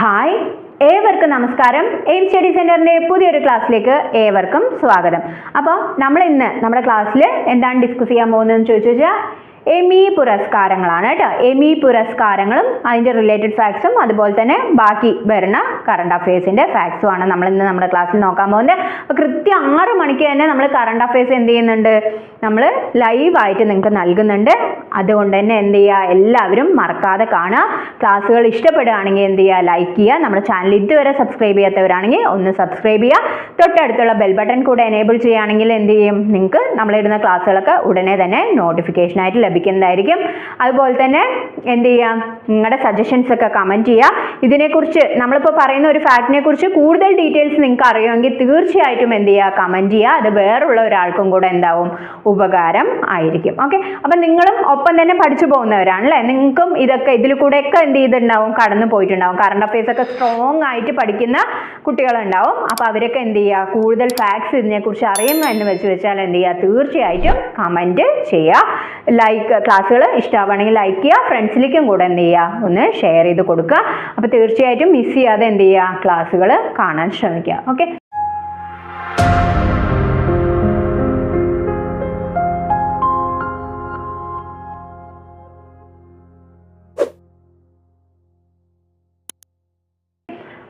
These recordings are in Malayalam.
ഹായ്. ഏവർക്കും നമസ്കാരം. എയിം സ്റ്റഡി സെന്ററിന്റെ പുതിയൊരു ക്ലാസ്സിലേക്ക് ഏവർക്കും സ്വാഗതം. അപ്പോൾ നമ്മൾ ഇന്ന് നമ്മുടെ ക്ലാസ്സിൽ എന്താണ് ഡിസ്കസ് ചെയ്യാൻ പോകുന്നതെന്ന് ചോദിച്ചു വെച്ചാൽ എമി പുരസ്കാരങ്ങളാണ് കേട്ടോ. എമി പുരസ്കാരങ്ങളും അതിന്റെ റിലേറ്റഡ് ഫാക്ട്സും അതുപോലെ തന്നെ ബാക്കി വരുന്ന കറണ്ട് അഫയേഴ്സിന്റെ ഫാക്ട്സും ആണ് നമ്മൾ ഇന്ന് നമ്മുടെ ക്ലാസ്സിൽ നോക്കാൻ പോകുന്നത്. അപ്പോൾ കൃത്യം ആറ് മണിക്ക് തന്നെ നമ്മൾ കറണ്ട് അഫയേഴ്സ് എന്ത് ചെയ്യുന്നുണ്ട്? നമ്മൾ ലൈവായിട്ട് നിങ്ങൾക്ക് നൽകുന്നുണ്ട്. അതുകൊണ്ട് തന്നെ എന്ത് ചെയ്യുക? എല്ലാവരും മറക്കാതെ കാണുക. ക്ലാസ്സുകൾ ഇഷ്ടപ്പെടുകയാണെങ്കിൽ എന്ത് ചെയ്യുക? ലൈക്ക് ചെയ്യുക. നമ്മുടെ ചാനൽ ഇതുവരെ സബ്സ്ക്രൈബ് ചെയ്യാത്തവരാണെങ്കിൽ ഒന്ന് സബ്സ്ക്രൈബ് ചെയ്യുക. തൊട്ടടുത്തുള്ള ബെൽ ബട്ടൺ കൂടെ എനേബിൾ ചെയ്യുകയാണെങ്കിൽ എന്ത് ചെയ്യും? നിങ്ങൾക്ക് നമ്മളിടുന്ന ക്ലാസ്സുകളൊക്കെ ഉടനെ തന്നെ നോട്ടിഫിക്കേഷനായിട്ട് ലഭിക്കുന്നതായിരിക്കും അതുപോലെ തന്നെ എന്ത് ചെയ്യുക നിങ്ങളുടെ സജഷൻസ് ഒക്കെ കമന്റ് ചെയ്യുക ഇതിനെക്കുറിച്ച് നമ്മളിപ്പോൾ പറയുന്ന ഒരു ഫാക്റ്റിനെ കുറിച്ച് കൂടുതൽ ഡീറ്റെയിൽസ് നിങ്ങൾക്ക് അറിയുമെങ്കിൽ തീർച്ചയായിട്ടും എന്ത് ചെയ്യുക കമന്റ് ചെയ്യുക അത് വേറുള്ള ഒരാൾക്കും കൂടെ എന്താവും? ഉപകാരം ആയിരിക്കും. ഓക്കെ അപ്പം നിങ്ങളും ഒപ്പം തന്നെ പഠിച്ചു പോകുന്നവരാണ് അല്ലേ നിങ്ങൾക്കും ഇതൊക്കെ ഇതിൽ കൂടെയൊക്കെ എന്ത് ചെയ്തിട്ടുണ്ടാവും? കടന്നു പോയിട്ടുണ്ടാവും. കറണ്ട് അഫയേഴ്സ് ഒക്കെ സ്ട്രോങ് ആയിട്ട് പഠിക്കുന്ന കുട്ടികളുണ്ടാവും. അപ്പോൾ അവരൊക്കെ എന്ത് ചെയ്യുക കൂടുതൽ ഫാക്ട്സ് ഇതിനെക്കുറിച്ച് അറിയുന്നു എന്ന് വെച്ച് വെച്ചാൽ എന്ത് ചെയ്യുക തീർച്ചയായിട്ടും കമന്റ് ചെയ്യുക ലൈക്ക് ക്ലാസ്സുകൾ ഇഷ്ടമാവുകയാണെങ്കിൽ ലൈക്ക് ചെയ്യുക ഫ്രണ്ട്സിലേക്കും കൂടെ എന്ത് ചെയ്യുക ഒന്ന് ഷെയർ ചെയ്ത് കൊടുക്കുക. അപ്പോൾ തീർച്ചയായിട്ടും മിസ് ചെയ്യാതെ എന്ത് ചെയ്യുക ക്ലാസ്സുകൾ കാണാൻ ശ്രമിക്കുക. ഓക്കെ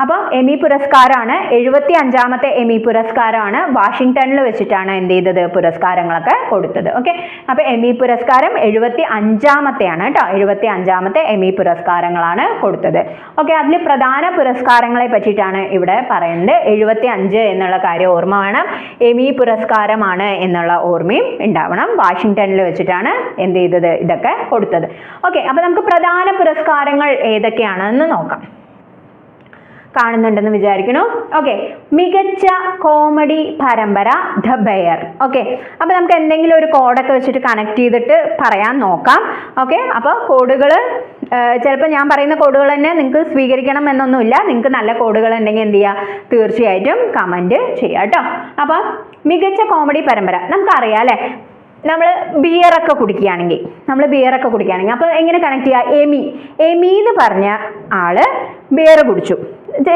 അപ്പോൾ എമി പുരസ്കാരമാണ് എഴുപത്തി അഞ്ചാമത്തെ എമി പുരസ്കാരമാണ് വാഷിങ്ടണിൽ വെച്ചിട്ടാണ് എന്ത് ചെയ്തത് പുരസ്കാരങ്ങളൊക്കെ കൊടുത്തത്. ഓക്കെ അപ്പോൾ എമി പുരസ്കാരം എഴുപത്തി അഞ്ചാമത്തെയാണ് കേട്ടോ. എഴുപത്തി അഞ്ചാമത്തെ എമി പുരസ്കാരങ്ങളാണ് കൊടുത്തത്. ഓക്കെ അതിൽ പ്രധാന പുരസ്കാരങ്ങളെ പറ്റിയിട്ടാണ് ഇവിടെ പറയുന്നത്. എഴുപത്തി അഞ്ച് എന്നുള്ള കാര്യം ഓർമ്മ വേണം. എമി പുരസ്കാരമാണ് എന്നുള്ള ഓർമ്മയും ഉണ്ടാവണം. വാഷിങ്ടണിൽ വെച്ചിട്ടാണ് എന്ത് ചെയ്തത്? ഇതൊക്കെ കൊടുത്തത്. ഓക്കെ അപ്പോൾ നമുക്ക് പ്രധാന പുരസ്കാരങ്ങൾ ഏതൊക്കെയാണെന്ന് നോക്കാം. കാണുന്നുണ്ടെന്ന് വിചാരിക്കണു ഓക്കെ മികച്ച കോമഡി പരമ്പര ദ ബെയർ ഓക്കെ അപ്പോൾ നമുക്ക് എന്തെങ്കിലും ഒരു കോഡൊക്കെ വെച്ചിട്ട് കണക്ട് ചെയ്തിട്ട് പറയാൻ നോക്കാം. ഓക്കെ അപ്പോൾ കോഡുകൾ ചിലപ്പോൾ ഞാൻ പറയുന്ന കോഡുകൾ തന്നെ നിങ്ങൾക്ക് സ്വീകരിക്കണം എന്നൊന്നുമില്ല. നിങ്ങൾക്ക് നല്ല കോഡുകൾ ഉണ്ടെങ്കിൽ എന്ത് ചെയ്യുക തീർച്ചയായിട്ടും കമന്റ് ചെയ്യുക കേട്ടോ അപ്പോൾ മികച്ച കോമഡി പരമ്പര. നമുക്കറിയാം അല്ലേ? നമ്മൾ ബിയറൊക്കെ കുടിക്കുകയാണെങ്കിൽ നമ്മൾ ബിയറൊക്കെ കുടിക്കുകയാണെങ്കിൽ അപ്പോൾ എങ്ങനെ കണക്ട് ചെയ്യുക എമി. എമി എന്ന് പറഞ്ഞ ആൾ ബിയർ കുടിച്ചു.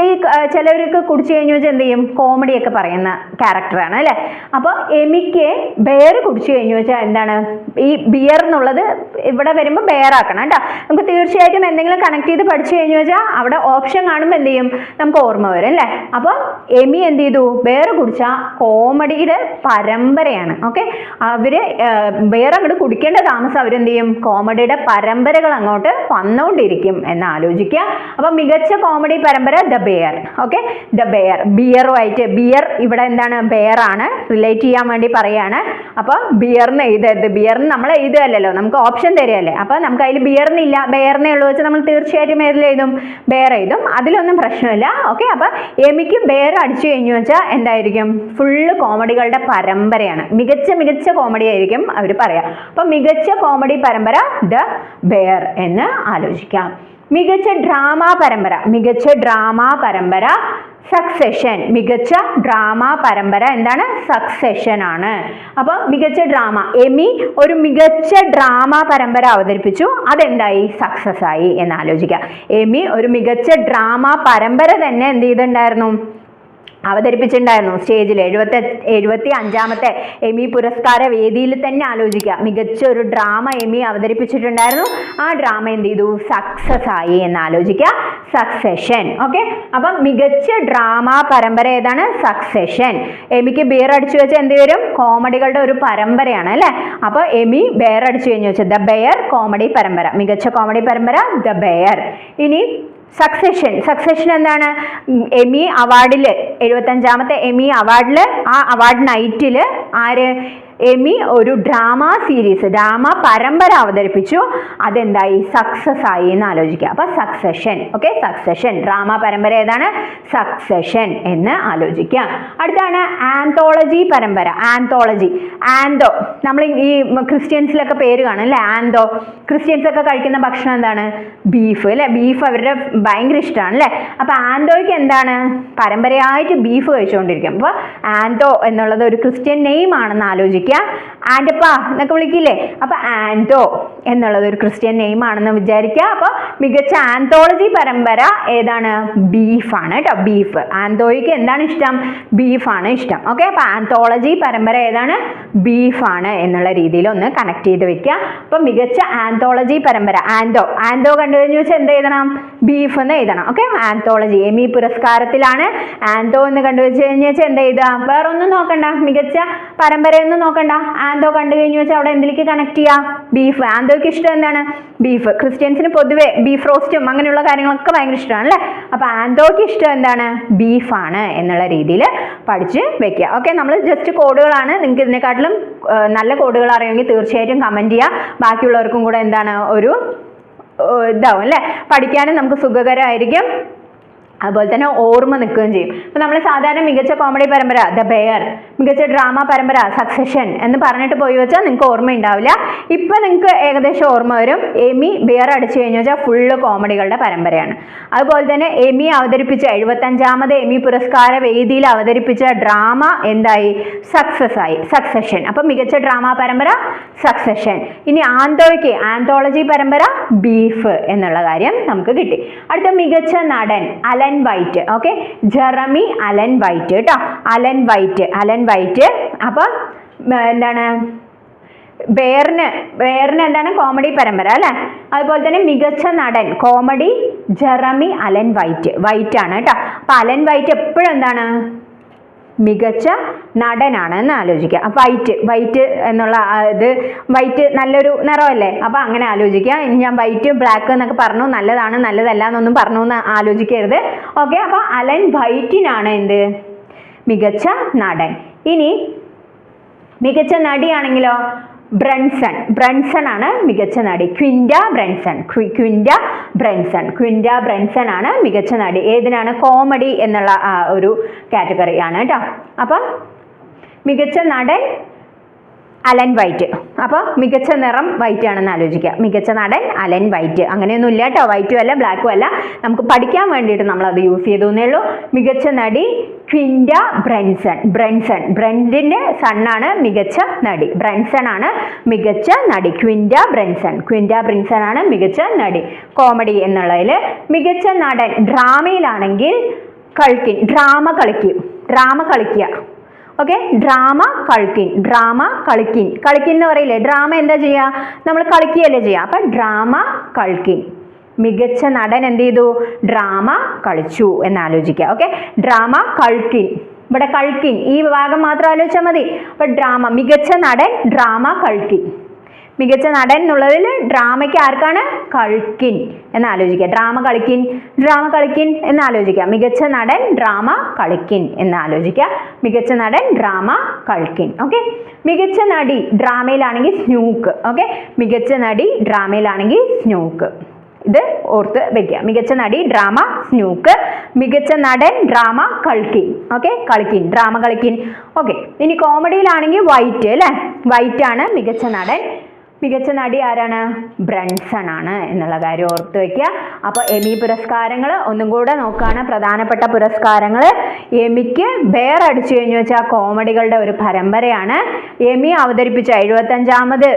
ഈ ചിലവർക്ക് കുടിച്ചു കഴിഞ്ഞു വെച്ചാൽ എന്ത് ചെയ്യും? കോമഡിയൊക്കെ പറയുന്ന ക്യാരക്ടറാണ് അല്ലേ? അപ്പോൾ എമിക്ക് ബെയർ കുടിച്ചു കഴിഞ്ഞു വെച്ചാൽ എന്താണ്? ഈ ബിയർ എന്നുള്ളത് ഇവിടെ വരുമ്പോൾ ബെയർ ആക്കണം കേട്ടോ. നമുക്ക് തീർച്ചയായിട്ടും എന്തെങ്കിലും കണക്ട് ചെയ്ത് പഠിച്ചു കഴിഞ്ഞു വെച്ചാൽ അവിടെ ഓപ്ഷൻ കാണുമ്പോൾ എന്ത് ചെയ്യും? നമുക്ക് ഓർമ്മ വരും അല്ലേ? അപ്പോൾ എമി എന്ത് ചെയ്തു? ബെയർ കുടിച്ച കോമഡിയുടെ പരമ്പരയാണ് ഓക്കെ അവർ ബെയർ അങ്ങോട്ട് കുടിക്കേണ്ട താമസം അവരെന്ത് ചെയ്യും? കോമഡിയുടെ പരമ്പരകൾ അങ്ങോട്ട് വന്നുകൊണ്ടിരിക്കും എന്ന് ആലോചിക്കുക. അപ്പോൾ മികച്ച കോമഡി പരമ്പര the bear okay the bear ബിയറുമായിട്ട് beer ഇവിടെ എന്താണ്? ബെയറാണ് റിലേറ്റ് ചെയ്യാൻ വേണ്ടി പറയാണ്. അപ്പോൾ ബിയറിന് എഴുതരുത് ബിയറിന് നമ്മൾ എഴുതുകയല്ലോ നമുക്ക് ഓപ്ഷൻ തരികയല്ലേ? അപ്പോൾ നമുക്ക് അതിൽ ബിയറിനില്ല ബെയറിനെ ഉള്ളൂ വെച്ചാൽ നമ്മൾ തീർച്ചയായിട്ടും ഏതിൽ എഴുതും? ബെയർ എഴുതും. അതിലൊന്നും പ്രശ്നമില്ല. ഓക്കെ അപ്പോൾ എമിക്ക് ബെയർ അടിച്ചു കഴിഞ്ഞു വെച്ചാൽ എന്തായിരിക്കും? ഫുള്ള് കോമഡികളുടെ പരമ്പരയാണ്. മികച്ച മികച്ച കോമഡി ആയിരിക്കും അവർ പറയാം. അപ്പോൾ മികച്ച കോമഡി പരമ്പര ദ ബെയർ എന്ന് ആലോചിക്കാം. മികച്ച ഡ്രാമ പരമ്പര. മികച്ച ഡ്രാമ പരമ്പര സക്സഷൻ മികച്ച ഡ്രാമ പരമ്പര എന്താണ്? സക്സഷൻ ആണ്. അപ്പോൾ മികച്ച ഡ്രാമ എമി ഒരു മികച്ച ഡ്രാമ പരമ്പര അവതരിപ്പിച്ചു. അതെന്തായി? സക്സസ് ആയി എന്ന് ആലോചിക്കുക എമി ഒരു മികച്ച ഡ്രാമ പരമ്പര തന്നെ എന്ത് ചെയ്തിട്ടുണ്ടായിരുന്നു? അവതരിപ്പിച്ചിട്ടുണ്ടായിരുന്നു. സ്റ്റേജിൽ എഴുപത്തി എഴുപത്തി അഞ്ചാമത്തെ എമി പുരസ്കാര വേദിയിൽ തന്നെ ആലോചിക്കുക. മികച്ച ഒരു ഡ്രാമ എമി അവതരിപ്പിച്ചിട്ടുണ്ടായിരുന്നു. ആ ഡ്രാമ എന്ത് ചെയ്തു? സക്സസ് ആയി എന്ന് ആലോചിക്കുക. സക്സഷൻ. ഓക്കെ? അപ്പം മികച്ച ഡ്രാമ പരമ്പര ഏതാണ്? സക്സഷൻ. എമിക്ക് ബിയർ അടിച്ചു വെച്ചാൽ എന്ത് വരും? കോമഡികളുടെ ഒരു പരമ്പരയാണ് അല്ലേ? അപ്പോൾ എമി ബെയർ അടിച്ചു കഴിഞ്ഞു വെച്ചാൽ ദ ബെയർ കോമഡി പരമ്പര. മികച്ച കോമഡി പരമ്പര ദ ബെയർ. ഇനി സക്സഷൻ സക്സഷൻ എന്താണ്? എമി അവാർഡിൽ എഴുപത്തഞ്ചാമത്തെ എമി അവാർഡിൽ ആ അവാർഡ് നൈറ്റിൽ ആര് എമി ഒരു ഡ്രാമ സീരീസ് ഡ്രാമ പരമ്പര അവതരിപ്പിച്ചു. അതെന്തായി? സക്സസ് ആയി എന്ന് ആലോചിക്കുക. അപ്പോൾ സക്സഷൻ ഓക്കെ സക്സഷൻ ഡ്രാമ പരമ്പര ഏതാണ്? സക്സഷൻ എന്ന് ആലോചിക്കുക. അടുത്താണ് ആന്തോളജി പരമ്പര ആന്തോളജി ആന്തോ നമ്മൾ ഈ ക്രിസ്ത്യൻസിലൊക്കെ പേര് കാണും അല്ലേ? ആന്തോ ക്രിസ്ത്യൻസ് ഒക്കെ കഴിക്കുന്ന ഭക്ഷണം എന്താണ്? ബീഫ് അല്ലേ? ബീഫ് അവരുടെ ഭയങ്കര ഇഷ്ടമാണ് അല്ലേ? അപ്പോൾ ആന്തോയ്ക്ക് എന്താണ്? പരമ്പരയായിട്ട് ബീഫ് കഴിച്ചുകൊണ്ടിരിക്കും. അപ്പോൾ ആന്തോ എന്നുള്ളത് ഒരു ക്രിസ്ത്യൻ നെയിം ആണെന്ന് ആലോചിക്കുക. വിളിക്കുക. ആൻഡപ്പാ എന്നൊക്കെ വിളിക്കില്ലേ? അപ്പൊ ആൻഡോ എന്നുള്ളത് ഒരു ക്രിസ്ത്യൻ നെയിം ആണെന്ന് വിചാരിക്കുക. അപ്പൊ മികച്ച ആന്തോളജി പരമ്പര ഏതാണ്? ബീഫാണ് കേട്ടോ ബീഫ്. ആന്തോയ്ക്ക് എന്താണ് ഇഷ്ടം? ബീഫാണ് ഇഷ്ടം. ഓക്കെ അപ്പൊ ആന്തോളജി പരമ്പര ഏതാണ്? ബീഫാണ് എന്നുള്ള രീതിയിൽ ഒന്ന് കണക്ട് ചെയ്ത് വെക്കുക. അപ്പൊ മികച്ച ആന്തോളജി പരമ്പര ആന്തോ. ആന്തോ കണ്ടു കഴിഞ്ഞു വെച്ചാൽ എന്ത് എഴുതണം? ബീഫ് എന്ന് എഴുതണം. ഓക്കെ ആന്തോളജി എം എമി പുരസ്കാരത്തിലാണ് ആന്തോ എന്ന് കണ്ടു വെച്ച് കഴിഞ്ഞാൽ എന്ത് എഴുതുക വേറൊന്നും നോക്കണ്ട. മികച്ച പരമ്പര പരമ്പരയൊന്നും നോക്കണ്ട. ആന്തോ കണ്ടു കഴിഞ്ഞു വെച്ചാൽ അവിടെ എന്തിലേക്ക് കണക്ട് ചെയ്യുക ബീഫ് ആന്തോയ്ക്ക് ഇഷ്ടം എന്താണ്? ബീഫ് ക്രിസ്ത്യൻസിന് പൊതുവേ ബീഫ് റോസ്റ്റും അങ്ങനെയുള്ള കാര്യങ്ങളൊക്കെ ഭയങ്കര ഇഷ്ടമാണ് അല്ലേ? അപ്പോൾ ആന്തോയ്ക്ക് ഇഷ്ടം എന്താണ്? ബീഫാണ് എന്നുള്ള രീതിയിൽ പഠിച്ച് വെക്കുക. ഓക്കെ നമ്മൾ ജസ്റ്റ് കോഡുകളാണ്. നിങ്ങൾക്ക് ഇതിനെക്കാട്ടിലും നല്ല കോഡുകൾ അറിയുമെങ്കിൽ തീർച്ചയായിട്ടും കമന്റ് ചെയ്യുക ബാക്കിയുള്ളവർക്കും കൂടെ എന്താണ് ഒരു ഇതാവും അല്ലേ? പഠിക്കാനും നമുക്ക് സുഖകരമായിരിക്കും. അതുപോലെ തന്നെ ഓർമ്മ നിൽക്കുകയും ചെയ്യും. അപ്പോൾ നമ്മൾ സാധാരണ മികച്ച കോമഡി പരമ്പര ദ ബെയർ മികച്ച ഡ്രാമ പരമ്പര സക്സഷൻ എന്ന് പറഞ്ഞിട്ട് പോയി വെച്ചാൽ നിങ്ങൾക്ക് ഓർമ്മ ഉണ്ടാവില്ല ഇപ്പം നിങ്ങൾക്ക് ഏകദേശം ഓർമ്മ വരും. എമി ബെയർ അടിച്ചു കഴിഞ്ഞു വെച്ചാൽ ഫുള്ള് കോമഡികളുടെ പരമ്പരയാണ്. അതുപോലെ തന്നെ എമി അവതരിപ്പിച്ച എഴുപത്തഞ്ചാമത് എമി പുരസ്കാര വേദിയിൽ അവതരിപ്പിച്ച ഡ്രാമ എന്തായി? സക്സസ് ആയി. സക്സഷൻ അപ്പം മികച്ച ഡ്രാമ പരമ്പര സക്സഷൻ ഇനി ആന്തോയ്ക്ക് ആന്തോളജി പരമ്പര ബീഫ് എന്നുള്ള കാര്യം നമുക്ക് കിട്ടി. അടുത്ത മികച്ച നടൻ Allen White okay Jeremy Allen White കേട്ടോ. അലൻ വൈറ്റ് അലൻ വൈറ്റ് അപ്പം എന്താണ്? ബേറിന് ബേറിന് എന്താണ്? കോമഡി പരമ്പര അല്ലേ? അതുപോലെ തന്നെ മികച്ച നടൻ comedy Jeremy Allen White White ആണ് കേട്ടോ. അപ്പൊ അലൻ വൈറ്റ് എപ്പോഴും എന്താണ്? മികച്ച നടനാണ് എന്ന് ആലോചിക്കുക. അപ്പം വൈറ്റ് വൈറ്റ് എന്നുള്ള ഇത് വൈറ്റ് നല്ലൊരു നിറമല്ലേ? അപ്പം അങ്ങനെ ആലോചിക്കുക. ഇനി ഞാൻ വൈറ്റ് ബ്ലാക്ക് എന്നൊക്കെ പറഞ്ഞു. നല്ലതാണ് നല്ലതല്ല എന്നൊന്നും പറഞ്ഞു എന്ന് ആലോചിക്കരുത്. ഓക്കെ അപ്പം അലൻ വൈറ്റിനാണ് എന്ത്? മികച്ച നടൻ. ഇനി മികച്ച നടിയാണെങ്കിലോ? ബ്രൺസൺ ബ്രൺസൺ ആണ് മികച്ച നടി. ക്വിൻഡ ബ്രൺസൺ ക്വി- ക്വിൻഡ ബ്രൺസൺ ക്വിൻഡ ബ്രൺസൺ ആണ് മികച്ച നടി. ഏതിനാണ് കോമഡി എന്നുള്ള ഒരു കാറ്റഗറി ആണ് കേട്ടോ. അപ്പം മികച്ച നടൻ അലൻ വൈറ്റ്. അപ്പോൾ മികച്ച നിറം വൈറ്റ് ആണെന്ന് ആലോചിക്കുക. മികച്ച നടൻ അലൻ വൈറ്റ് അങ്ങനെയൊന്നും ഇല്ല കേട്ടോ വൈറ്റും അല്ല ബ്ലാക്കും അല്ല. നമുക്ക് പഠിക്കാൻ വേണ്ടിയിട്ട് നമ്മൾ അത് യൂസ് ചെയ്തു എന്നേ ഉള്ളൂ. മികച്ച നടി ക്വിൻഡ ബ്രൻസൺ. ബ്രൻസൺ. ബ്രൻഡിന്റെ സണ്ണാണ് മികച്ച നടി. ബ്രൻസൺ ആണ് മികച്ച നടി. ക്വിൻഡ ബ്രൻസൺ. ക്വിൻഡ ബ്രിൻസൺ ആണ് മികച്ച നടി. കോമഡി എന്നുള്ളതിൽ മികച്ച നടൻ ഡ്രാമയിലാണെങ്കിൽ കളിക്കും. ഡ്രാമ കളിക്കും. ഡ്രാമ കളിക്കുക. Okay drama Culkin. Drama Culkin. Culkin എന്ന് പറയില്ലേ? ഡ്രാമ എന്താ ചെയ്യുക നമ്മൾ കളിക്കുകയല്ലേ ചെയ്യുക അപ്പം ഡ്രാമ കളിക്കിൻ. മികച്ച നടൻ എന്ത് ചെയ്തു? ഡ്രാമ കളിച്ചു എന്ന് ആലോചിക്കുക. Okay drama Culkin. ഇവിടെ കളിക്കിൻ. ഈ ഭാഗം മാത്രം ആലോചിച്ചാൽ മതി. അപ്പം ഡ്രാമ മികച്ച നടൻ ഡ്രാമ കളിക്കിൻ. മികച്ച നടൻ എന്നുള്ളതിൽ ഡ്രാമയ്ക്ക് ആർക്കാണ്? കളിക്കിൻ എന്ന് ആലോചിക്കുക ഡ്രാമ കളിക്കിൻ ഡ്രാമ കളിക്കിൻ എന്ന് ആലോചിക്കുക മികച്ച നടൻ ഡ്രാമ കളിക്കിൻ എന്ന് ആലോചിക്കുക മികച്ച നടൻ ഡ്രാമ കളിക്കിൻ. ഓക്കെ? മികച്ച നടി ഡ്രാമയിലാണെങ്കിൽ സ്നൂക്ക്. ഓക്കെ? മികച്ച നടി ഡ്രാമയിലാണെങ്കിൽ സ്നൂക്ക്. ഇത് ഓർത്ത് വെക്കുക. മികച്ച നടി ഡ്രാമ സ്നൂക്ക്. മികച്ച നടൻ drama Culkin. Okay? Culkin drama Culkin. Okay? ഇനി കോമഡിയിലാണെങ്കിൽ വൈറ്റ് അല്ലേ? വൈറ്റ് ആണ് മികച്ച നടൻ. മികച്ച നടി ആരാണ്? ബ്രൺസൺ ആണ് എന്നുള്ള കാര്യം ഓർത്ത് വെക്കുക. അപ്പോൾ എമി പുരസ്കാരങ്ങൾ ഒന്നും കൂടെ നോക്കുകയാണ് പ്രധാനപ്പെട്ട പുരസ്കാരങ്ങൾ എമിക്ക് ബേർ അടിച്ചു കഴിഞ്ഞു വെച്ചാൽ കോമഡികളുടെ ഒരു പരമ്പരയാണ്. എമി അവതരിപ്പിച്ച എഴുപത്തഞ്ചാമത്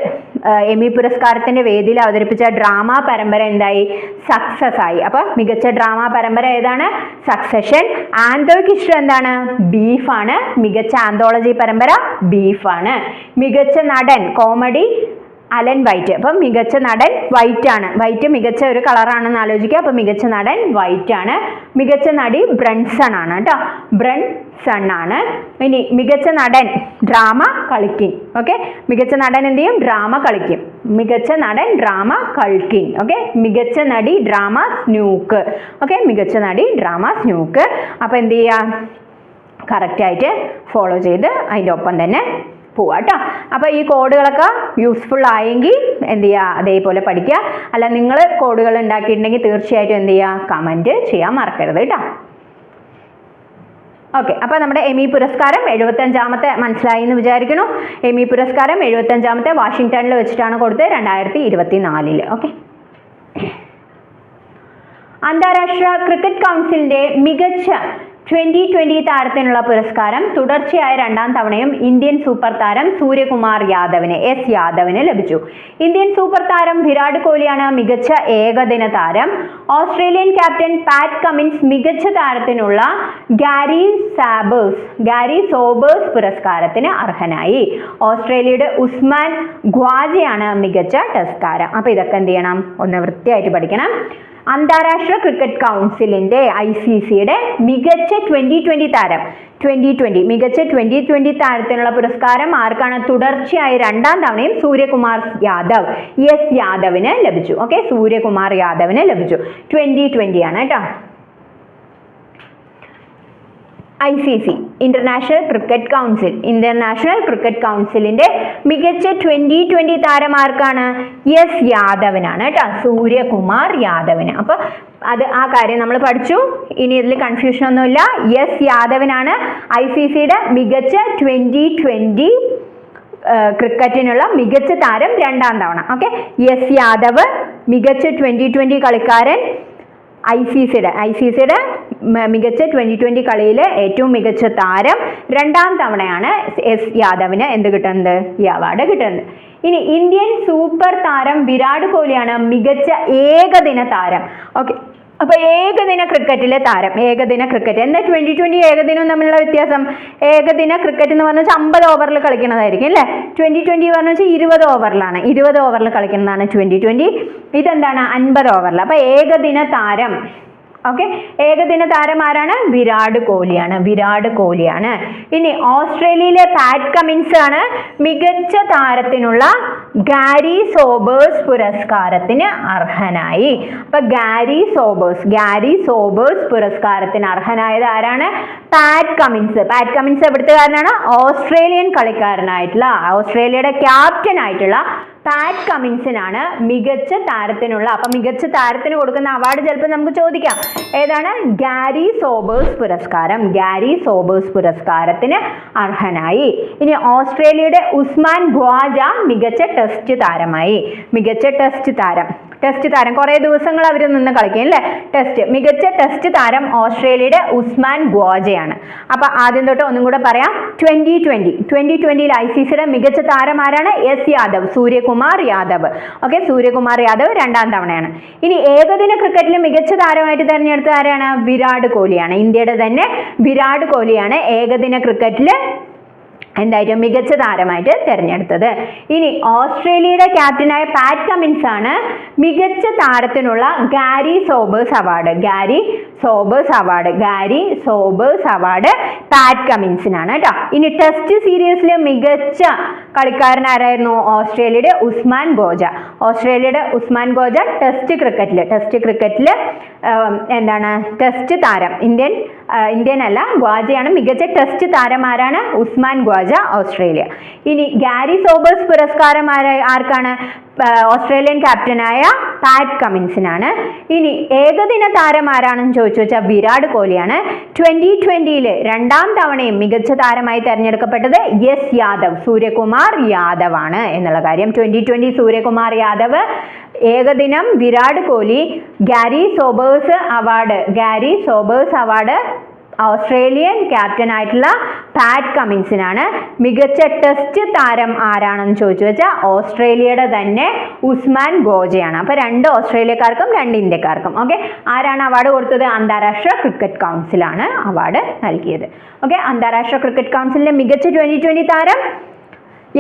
എമി പുരസ്കാരത്തിന്റെ വേദിയിൽ അവതരിപ്പിച്ച ഡ്രാമ പരമ്പര എന്തായി? സക്സസ് ആയി. അപ്പോൾ മികച്ച ഡ്രാമ പരമ്പര ഏതാണ്? സക്സഷൻ. ആന്തോയ്ക്ക് ഇഷ്ടം എന്താണ്? ബീഫാണ്. മികച്ച ആന്തോളജി പരമ്പര ബീഫാണ്. മികച്ച നടൻ കോമഡി അലൻ വൈറ്റ്. അപ്പം മികച്ച നടൻ വൈറ്റ് ആണ്. വൈറ്റ് മികച്ച ഒരു കളറാണെന്ന് ആലോചിക്കുക. അപ്പം മികച്ച നടൻ വൈറ്റ് ആണ്. മികച്ച നടി ബ്രൺസൺ ആണ് കേട്ടോ. ബ്രൺസൺ ആണ്. ഇനി മികച്ച നടൻ ഡ്രാമ കളിക്കിൻ. ഓക്കെ? മികച്ച നടൻ എന്ത് ചെയ്യും? ഡ്രാമ കളിക്കും. മികച്ച നടൻ ഡ്രാമ കളിക്കിൻ. ഓക്കെ? മികച്ച നടി ഡ്രാമ സ്നൂക്ക്. ഓക്കെ? മികച്ച നടി ഡ്രാമ സ്നൂക്ക്. അപ്പോൾ എന്ത് ചെയ്യുക കറക്റ്റായിട്ട് ഫോളോ ചെയ്ത് അതിന്റെ ഒപ്പം തന്നെ പോവാം കേട്ടോ അപ്പോൾ ഈ കോഡുകളൊക്കെ യൂസ്ഫുൾ ആയെങ്കിൽ എന്ത് ചെയ്യുക അതേപോലെ പഠിക്കുക അല്ല നിങ്ങൾ കോഡുകൾ ഉണ്ടാക്കിയിട്ടുണ്ടെങ്കിൽ തീർച്ചയായിട്ടും എന്ത് ചെയ്യുക കമന്റ് ചെയ്യാൻ മറക്കരുത് കേട്ടോ ഓക്കെ അപ്പോൾ നമ്മുടെ എമി പുരസ്കാരം എഴുപത്തഞ്ചാമത്തെ മനസ്സിലായി എന്ന് വിചാരിക്കുന്നു. എമി പുരസ്കാരം എഴുപത്തഞ്ചാമത്തെ വാഷിങ്ടണിൽ വെച്ചിട്ടാണ് കൊടുത്തത് രണ്ടായിരത്തി ഇരുപത്തി നാലിൽ ഓക്കെ അന്താരാഷ്ട്ര ക്രിക്കറ്റ് കൗൺസിലിന്റെ മികച്ച ട്വന്റി ട്വന്റി താരത്തിനുള്ള പുരസ്കാരം തുടർച്ചയായ രണ്ടാം തവണയും ഇന്ത്യൻ സൂപ്പർ താരം സൂര്യകുമാർ യാദവിന് എസ് യാദവിന് ലഭിച്ചു. ഇന്ത്യൻ സൂപ്പർ താരം വിരാട് കോഹ്ലിയാണ് മികച്ച ഏകദിന താരം. ഓസ്ട്രേലിയൻ ക്യാപ്റ്റൻ പാറ്റ് കമിൻസ് മികച്ച താരത്തിനുള്ള ഗാരി സാബേഴ്സ് ഗാരി സോബേഴ്സ് പുരസ്കാരത്തിന് അർഹനായി. ഓസ്ട്രേലിയയുടെ ഉസ്മാൻ ഗ്വാജയാണ് മികച്ച ടെസ്റ്റ് താരം. അപ്പോൾ ഇതൊക്കെ എന്ത് ചെയ്യണം? ഒന്ന് വൃത്തിയായിട്ട് പഠിക്കണം. അന്താരാഷ്ട്ര ക്രിക്കറ്റ് കൗൺസിലിന്റെ ഐ സി സിയുടെ മികച്ച ട്വന്റി ട്വന്റി താരം. ട്വന്റി ട്വന്റി മികച്ച ട്വന്റി ട്വന്റി താരത്തിനുള്ള പുരസ്കാരം ആർക്കാണ്? തുടർച്ചയായി രണ്ടാം തവണയും സൂര്യകുമാർ യാദവ് എസ് യാദവിന് ലഭിച്ചു. ഓക്കെ സൂര്യകുമാർ യാദവിന് ലഭിച്ചു. ട്വന്റി ട്വന്റി ആണ് കേട്ടോ. I C C International Cricket Council International Cricket കൗൺസിലിന്റെ മികച്ച ട്വന്റി ട്വന്റി താരമാർക്കാണ് എസ് യാദവനാണ് കേട്ടോ സൂര്യകുമാർ യാദവിന്. അപ്പോൾ അത് ആ കാര്യം നമ്മൾ പഠിച്ചു. ഇനി ഇതിൽ കൺഫ്യൂഷൻ ഒന്നുമില്ല. എസ് യാദവനാണ് ഐ സി സിയുടെ മികച്ച ട്വന്റി ട്വന്റി ക്രിക്കറ്റിനുള്ള മികച്ച താരം രണ്ടാം തവണ. ഓക്കെ? എസ് യാദവ് മികച്ച ട്വന്റി ട്വന്റി കളിക്കാരൻ ഐ സി സിയുടെ ഐ സി സിയുടെ മികച്ച ട്വന്റി ട്വന്റി കളിയിലെ ഏറ്റവും മികച്ച താരം രണ്ടാം തവണയാണ് എസ് യാദവിന് എന്ത് കിട്ടുന്നത്? ഈ അവാർഡ് കിട്ടുന്നത്. ഇനി ഇന്ത്യൻ സൂപ്പർ താരം വിരാട് കോഹ്ലിയാണ് മികച്ച ഏകദിന താരം. ഓക്കെ അപ്പൊ ഏകദിന ക്രിക്കറ്റിലെ താരം ഏകദിന ക്രിക്കറ്റ്. എന്താ ട്വന്റി ട്വന്റി ഏകദിനവും തമ്മിലുള്ള വ്യത്യാസം? ഏകദിന ക്രിക്കറ്റ് എന്ന് പറഞ്ഞാൽ അമ്പത് ഓവറിൽ കളിക്കുന്നതായിരിക്കും അല്ലേ? ട്വന്റി ട്വന്റി പറഞ്ഞു വെച്ചാൽ ഇരുപത് ഓവറിലാണ് ഇരുപത് ഓവറിൽ കളിക്കുന്നതാണ് ട്വന്റി ട്വന്റി ഇതെന്താണ്? അൻപത് ഓവറിൽ അപ്പോൾ ഏകദിന താരം ഓക്കെ ഏകദിന താരം ആരാണ്? വിരാട് കോഹ്ലിയാണ്. വിരാട് കോഹ്ലിയാണ്. ഇനി ഓസ്ട്രേലിയയിലെ പാറ്റ് കമിൻസ് ആണ് മികച്ച താരത്തിനുള്ള ഗാരി സോബേഴ്സ് പുരസ്കാരത്തിന് അർഹനായി. അപ്പൊ ഗാരി സോബേഴ്സ് ഗാരി സോബേഴ്സ് പുരസ്കാരത്തിന് അർഹനായത് ആരാണ്? പാറ്റ് കമിൻസ് പാറ്റ് കമിൻസ് എവിടുത്തുകാരനാണ്? ഓസ്ട്രേലിയൻ കളിക്കാരനായിട്ടുള്ള ഓസ്ട്രേലിയയുടെ ക്യാപ്റ്റൻ ആയിട്ടുള്ള പാറ്റ് കമിൻസിനാണ് മികച്ച താരത്തിനുള്ള അപ്പൊ മികച്ച താരത്തിന് കൊടുക്കുന്ന അവാർഡ് ചിലപ്പോൾ നമുക്ക് ചോദിക്കാം. ഏതാണ്? ഗാരി സോബേഴ്സ് പുരസ്കാരം. ഗാരി സോബേഴ്സ് പുരസ്കാരത്തിന് അർഹനായി. ഇനി ഓസ്ട്രേലിയയുടെ ഉസ്മാൻ ഖ്വാജ മികച്ച ടെസ്റ്റ് താരമായി. മികച്ച ടെസ്റ്റ് താരം. ടെസ്റ്റ് താരം. കുറേ ദിവസങ്ങൾ അവർ നിന്ന് കളിക്കും അല്ലേ ടെസ്റ്റ് മികച്ച ടെസ്റ്റ് താരം ഓസ്ട്രേലിയയുടെ ഉസ്മാൻ ഗ്വാജയാണ് അപ്പൊ ആദ്യം തൊട്ട് ഒന്നും കൂടെ പറയാം. ട്വന്റി ട്വന്റി ട്വന്റി ട്വന്റിയിൽ ഐ സി സിയുടെ മികച്ച താരം ആരാണ്? എസ് യാദവ് സൂര്യകുമാർ യാദവ്. ഓക്കെ സൂര്യകുമാർ യാദവ് രണ്ടാം തവണയാണ്. ഇനി ഏകദിന ക്രിക്കറ്റിൽ മികച്ച താരമായിട്ട് തെരഞ്ഞെടുത്ത ആരാണ്? വിരാട് കോഹ്ലിയാണ്. ഇന്ത്യയുടെ തന്നെ വിരാട് കോഹ്ലിയാണ് ഏകദിന ക്രിക്കറ്റിൽ എന്തായിട്ടും മികച്ച താരമായിട്ട് തിരഞ്ഞെടുത്തത്. ഇനി ഓസ്ട്രേലിയയുടെ ക്യാപ്റ്റനായ പാറ്റ് കമിൻസ് ആണ് മികച്ച താരത്തിനുള്ള Gary Sobers award. Gary Sobers award. Gary Sobers award Pat കമിൻസിനാണ് കേട്ടോ. ഇനി ടെസ്റ്റ് സീരീസിൽ മികച്ച കളിക്കാരൻ ആരായിരുന്നു? ഓസ്ട്രേലിയയുടെ ഉസ്മാൻ ഗോജ. ഓസ്ട്രേലിയയുടെ ഉസ്മാൻ ഗോജ ടെസ്റ്റ് ക്രിക്കറ്റിൽ ടെസ്റ്റ് ക്രിക്കറ്റിൽ എന്താണ്? ടെസ്റ്റ് താരം. ഇന്ത്യൻ ഇന്ത്യൻ അല്ല ഗ്വാജയാണ് മികച്ച ടെസ്റ്റ് താരം ആരാണ് ഉസ്മാൻ ഗ്വാജ ഓസ്ട്രേലിയ. ഇനി ഗാരി സോബേഴ്സ് പുരസ്കാരം ആർക്കാണ്? ഓസ്ട്രേലിയൻ ക്യാപ്റ്റനായ പാറ്റ് കമിൻസിനാണ് ഇനി ഏകദിന താരം ആരാണെന്ന് ചോദിച്ചു വെച്ചാൽ വിരാട് കോഹ്ലിയാണ്. ട്വന്റി ട്വന്റിയിൽ രണ്ടാം തവണയും മികച്ച താരമായി തെരഞ്ഞെടുക്കപ്പെട്ടത് എസ് യാദവ് സൂര്യകുമാർ യാദവ് ആണ് എന്നുള്ള കാര്യം. ട്വന്റി ട്വന്റി സൂര്യകുമാർ യാദവ് ഏകദിനം Virat Kohli Gary Sobers award Gary Sobers award Australian captain ആയിട്ടുള്ള പാറ്റ് കമിൻസിനാണ് മികച്ച ടെസ്റ്റ് താരം ആരാണെന്ന് ചോദിച്ചു വെച്ചാൽ ഓസ്ട്രേലിയയുടെ തന്നെ ഉസ്മാൻ ഗോജയാണ്. അപ്പോൾ രണ്ട് ഓസ്ട്രേലിയക്കാർക്കും രണ്ട് ഇന്ത്യക്കാർക്കും. ഓക്കെ? ആരാണ് അവാർഡ് കൊടുത്തത്? അന്താരാഷ്ട്ര ക്രിക്കറ്റ് കൗൺസിലാണ് അവാർഡ് നൽകിയത്. ഓക്കെ? അന്താരാഷ്ട്ര ക്രിക്കറ്റ് കൗൺസിലിന്റെ മികച്ച ട്വന്റി ട്വന്റി താരം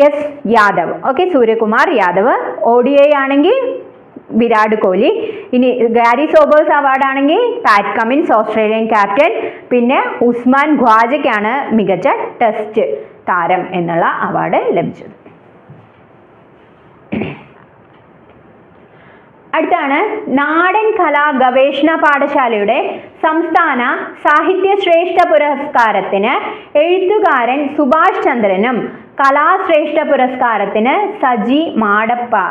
എസ് യാദവ്. ഓക്കെ? സൂര്യകുമാർ യാദവ്. ഒ ആണെങ്കിൽ വിരാട് കോഹ്ലി. ഇനി ഗാരി സോബേഴ്സ് അവാർഡ് ആണെങ്കിൽ പാറ്റ് കമിൻസ് ഓസ്ട്രേലിയൻ ക്യാപ്റ്റൻ പിന്നെ ഉസ്മാൻ ഖ്വാജയ്ക്കാണ് മികച്ച ടെസ്റ്റ് താരം എന്നുള്ള അവാർഡ് ലഭിച്ചത്. അടുത്താണ് നാടൻ കലാ ഗവേഷണ പാഠശാലയുടെ സംസ്ഥാന സാഹിത്യ ശ്രേഷ്ഠ പുരസ്കാരത്തിന് എഴുത്തുകാരൻ സുഭാഷ് ചന്ദ്രനും കലാശ്രേഷ്ഠ പുരസ്കാരത്തിന് സജി മാടപ്പാ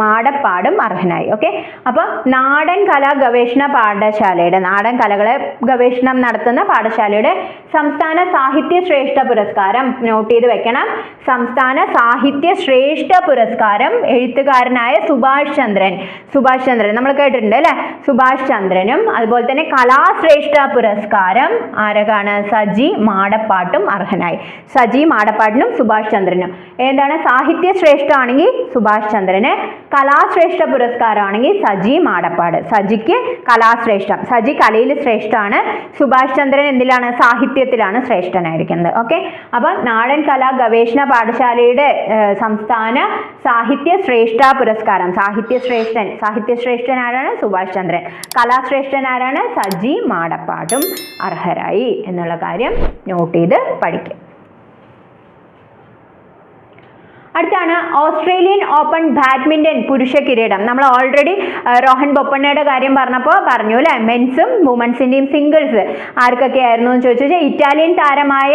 മാടപ്പാടും അർഹനായി. ഓക്കെ അപ്പോൾ നാടൻ കലാ ഗവേഷണ പാഠശാലയുടെ നാടൻ കലകളെ ഗവേഷണം നടത്തുന്ന പാഠശാലയുടെ സംസ്ഥാന സാഹിത്യ ശ്രേഷ്ഠ പുരസ്കാരം നോട്ട് ചെയ്ത് വെക്കണം. സംസ്ഥാന സാഹിത്യ ശ്രേഷ്ഠ പുരസ്കാരം എഴുത്തുകാരനായ സുഭാഷ് ചന്ദ്രൻ. സുഭാഷ് ചന്ദ്രൻ നമ്മൾ കേട്ടിട്ടുണ്ട് അല്ലേ? സുഭാഷ് ചന്ദ്രനും അതുപോലെ തന്നെ കലാശ്രേഷ്ഠ പുരസ്കാരം ആരൊക്കെയാണ്? സജി മാടപ്പാട്ടും അർഹനായി. സജി മാടപ്പാട്ടിനും സുഭാഷ് ചന്ദ്രനും. എന്താണ്? സാഹിത്യ ശ്രേഷ്ഠ ആണെങ്കിൽ സുഭാഷ് ചന്ദ്രന് കലാശ്രേഷ്ഠ പുരസ്കാരമാണെങ്കിൽ സജി മാടപ്പാട്. സജിക്ക് കലാശ്രേഷ്ഠം. സജി കലയിൽ ശ്രേഷ്ഠമാണ് സുഭാഷ് ചന്ദ്രൻ എന്തിലാണ്? സാഹിത്യത്തിലാണ് ശ്രേഷ്ഠനായിരിക്കുന്നത്. ഓക്കെ? അപ്പൊ നാടൻ കലാ ഗവേഷണ പാഠശാലയുടെ സംസ്ഥാന സാഹിത്യ ശ്രേഷ്ഠ പുരസ്കാരം. സാഹിത്യ ശ്രേഷ്ഠൻ. സാഹിത്യ ശ്രേഷ്ഠൻ ആരാണ്? സുഭാഷ് ചന്ദ്രൻ. കലാശ്രേഷ്ഠൻ ആരാണ്? സജി മാടപ്പാടും അർഹരായി എന്നുള്ള കാര്യം നോട്ട് ചെയ്ത് പഠിക്കും അടുത്താണ് ഓസ്ട്രേലിയൻ ഓപ്പൺ ബാഡ്മിന്റൺ പുരുഷ കിരീടം. നമ്മൾ ഓൾറെഡി റോഹൻ ബൊപ്പണ്ണയുടെ കാര്യം പറഞ്ഞപ്പോൾ പറഞ്ഞു അല്ലേ? മെൻസും വുമൻസിന്റെയും സിംഗിൾസ് ആർക്കൊക്കെ ആയിരുന്നു എന്ന് ചോദിച്ചു കഴിഞ്ഞാൽ ഇറ്റാലിയൻ താരമായ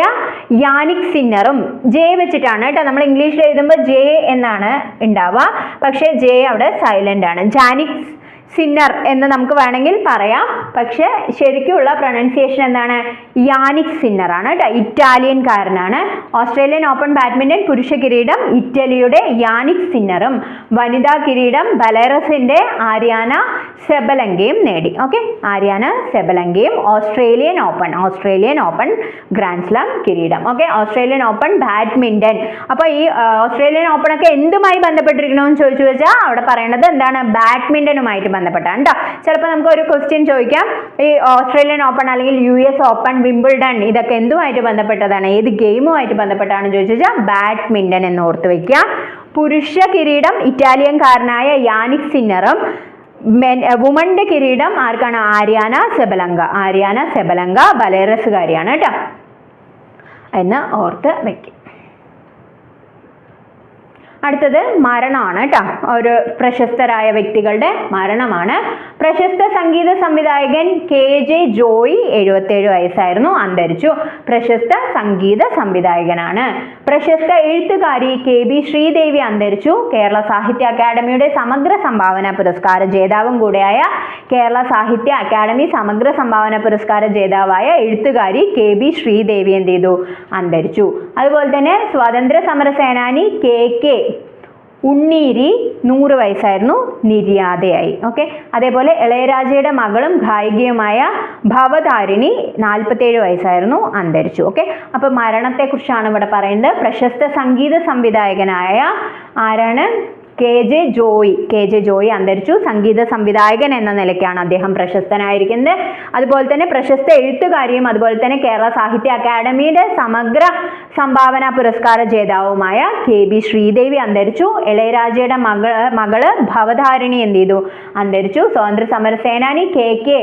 യാനിക് സിന്നറും ജെ വെച്ചിട്ടാണ് കേട്ടോ. നമ്മൾ ഇംഗ്ലീഷിൽ എഴുതുമ്പോൾ ജെ എന്നാണ് ഉണ്ടാവുക. പക്ഷേ ജെ അവിടെ സൈലന്റ് ആണ്. ജാനിക് സിന്നർ എന്ന് നമുക്ക് വേണമെങ്കിൽ പറയാം. പക്ഷെ ശരിക്കുള്ള പ്രൊനൗൺസിയേഷൻ എന്താണ്? യാനിക് സിന്നർ ആണ് കേട്ടോ. ഇറ്റാലിയൻകാരനാണ് ഓസ്ട്രേലിയൻ ഓപ്പൺ ബാഡ്മിന്റൺ പുരുഷ കിരീടം ഇറ്റലിയുടെ യാനിക് സിന്നറും വനിതാ കിരീടം ബലേറസിന്റെ ആര്യാന സെബലങ്കയും നേടി. Okay Aryna സെബലങ്കയും Australian Open Australian Open Grand Slam കിരീടം. ഓക്കെ ഓസ്ട്രേലിയൻ ഓപ്പൺ ബാഡ്മിന്റൺ അപ്പോൾ ഈ ഓസ്ട്രേലിയൻ ഓപ്പൺ ഒക്കെ എന്തുമായി ബന്ധപ്പെട്ടിരിക്കണമെന്ന് ചോദിച്ചു വെച്ചാൽ അവിടെ പറയുന്നത് എന്താണ്? ബാഡ്മിന്റനുമായിട്ട് ബന്ധപ്പെട്ടാണ്. കേട്ടോ ചിലപ്പോൾ നമുക്ക് ഒരു ക്വസ്റ്റ്യൻ ചോദിക്കാം. ഈ ഓസ്ട്രേലിയൻ ഓപ്പൺ അല്ലെങ്കിൽ യു എസ് ഓപ്പൺ വിംബിൾഡൺ ഇതൊക്കെ എന്തുമായിട്ട് ബന്ധപ്പെട്ടതാണ്? ഏത് ഗെയിമുമായിട്ട് ബന്ധപ്പെട്ടാണെന്ന് ചോദിച്ചു വെച്ചാൽ ബാഡ്മിന്റൺ എന്ന് ഓർത്ത് വയ്ക്കുക പുരുഷ കിരീടം ഇറ്റാലിയൻകാരനായ യാനിക് സിന്നറും വുമന്റെ കിരീടം ആർക്കാണ്? ആര്യാന സെബലങ്ക. ആര്യാന സെബലങ്ക ബലേറസുകാരിയാണ് കേട്ടോ. എന്ന് ഓർത്ത് വെക്കും. അടുത്തത് മരണമാണ് കേട്ടോ ഒരു പ്രശസ്തരായ വ്യക്തികളുടെ മരണമാണ്. പ്രശസ്ത സംഗീത സംവിധായകൻ കെ ജെ ജോയി എഴുപത്തേഴ് വയസ്സായിരുന്നു അന്തരിച്ചു. പ്രശസ്ത സംഗീത സംവിധായകനാണ്. പ്രശസ്ത എഴുത്തുകാരി കെ ബി ശ്രീദേവി അന്തരിച്ചു. കേരള സാഹിത്യ അക്കാദമിയുടെ സമഗ്ര സംഭാവന പുരസ്കാര ജേതാവും കൂടെയായ കേരള സാഹിത്യ അക്കാദമി സമഗ്ര സംഭാവന പുരസ്കാര ജേതാവായ എഴുത്തുകാരി കെ ബി ശ്രീദേവി എന്ത് ചെയ്തു? അന്തരിച്ചു. അതുപോലെ തന്നെ സ്വാതന്ത്ര്യ സമര സേനാനി കെ കെ ഉണ്ണീരി നൂറ് വയസ്സായിരുന്നു നിര്യാതയായി. ഓക്കെ അതേപോലെ ഇളയരാജയുടെ മകളും ഗായികയുമായ ഭവതാരിണി നാൽപ്പത്തേഴ് വയസ്സായിരുന്നു അന്തരിച്ചു. ഓക്കെ അപ്പോൾ മരണത്തെക്കുറിച്ചാണ് ഇവിടെ പറയുന്നത് പ്രശസ്ത സംഗീത സംവിധായകനായ ആരാണ്? K J Joy K J Joy അന്തരിച്ചു. സംഗീത സംവിധായകൻ എന്ന നിലയ്ക്കാണ് അദ്ദേഹം പ്രശസ്തനായിരിക്കുന്നത്. അതുപോലെ തന്നെ പ്രശസ്ത എഴുത്തുകാരിയും അതുപോലെ തന്നെ കേരള സാഹിത്യ അക്കാദമിയുടെ സമഗ്ര സംഭാവന പുരസ്കാര ജേതാവുമായ കെ ബി ശ്രീദേവി അന്തരിച്ചു. ഇളയരാജയുടെ മകൾ മകൾ ഭവധാരിണി എന്ത് ചെയ്തു? അന്തരിച്ചു. സ്വാതന്ത്ര്യ സമര സേനാനി കെ കെ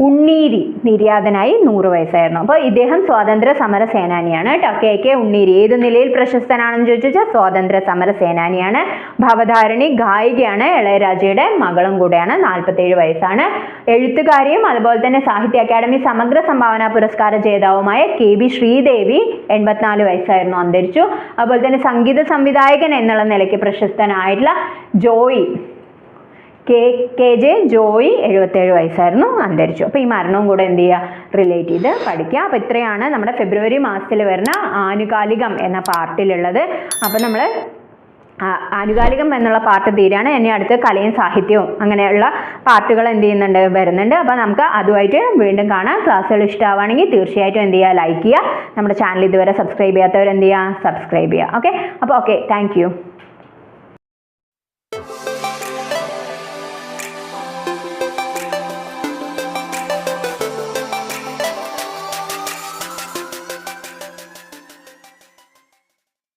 ഉണ്ണീരി നിര്യാതനായി നൂറ് വയസ്സായിരുന്നു. അപ്പോൾ ഇദ്ദേഹം സ്വാതന്ത്ര്യ സമര സേനാനിയാണ് കേട്ടോ. കെ കെ ഉണ്ണീരി ഏത് നിലയിൽ പ്രശസ്തനാണെന്ന് ചോദിച്ചാൽ സ്വാതന്ത്ര്യ സമര സേനാനിയാണ്. ഭവധാരണി ഗായികയാണ്. ഇളയരാജയുടെ മകളും കൂടെയാണ്. നാൽപ്പത്തേഴ് വയസ്സാണ്. എഴുത്തുകാരിയും അതുപോലെ തന്നെ സാഹിത്യ അക്കാദമി സമഗ്ര സംഭാവന പുരസ്കാര ജേതാവുമായ കെ ബി ശ്രീദേവി എൺപത്തിനാല് വയസ്സായിരുന്നു അന്തരിച്ചു. അതുപോലെ തന്നെ സംഗീത സംവിധായകൻ എന്നുള്ള നിലയ്ക്ക് പ്രശസ്തനായിട്ടുള്ള Joy K K J Joy എഴുപത്തേഴ് വയസ്സായിരുന്നു അന്തരിച്ചു. അപ്പോൾ ഈ മരണവും കൂടെ എന്ത് ചെയ്യുക റിലേറ്റ് ചെയ്ത് പഠിക്കുക. അപ്പോൾ ഇത്രയാണ് നമ്മുടെ ഫെബ്രുവരി മാസത്തിൽ വരുന്ന ആനുകാലികം എന്ന പാർട്ടിലുള്ളത്. അപ്പോൾ നമ്മൾ ആനുകാലികം എന്നുള്ള പാർട്ട് തീരാണ് ഇനി അടുത്ത് കലയും സാഹിത്യവും അങ്ങനെയുള്ള പാർട്ടുകൾ എന്ത് ചെയ്യുന്നുണ്ട്? വരുന്നുണ്ട്. അപ്പോൾ നമുക്ക് അതുമായിട്ട് വീണ്ടും കാണാം. ക്ലാസ്സുകൾ ഇഷ്ടമാവുകയാണെങ്കിൽ തീർച്ചയായിട്ടും എന്ത് ചെയ്യുക? ലൈക്ക് ചെയ്യുക. നമ്മുടെ ചാനൽ ഇതുവരെ സബ്സ്ക്രൈബ് ചെയ്യാത്തവർ എന്ത് ചെയ്യുക? സബ്സ്ക്രൈബ് ചെയ്യുക. ഓക്കെ അപ്പോൾ ഓക്കെ താങ്ക്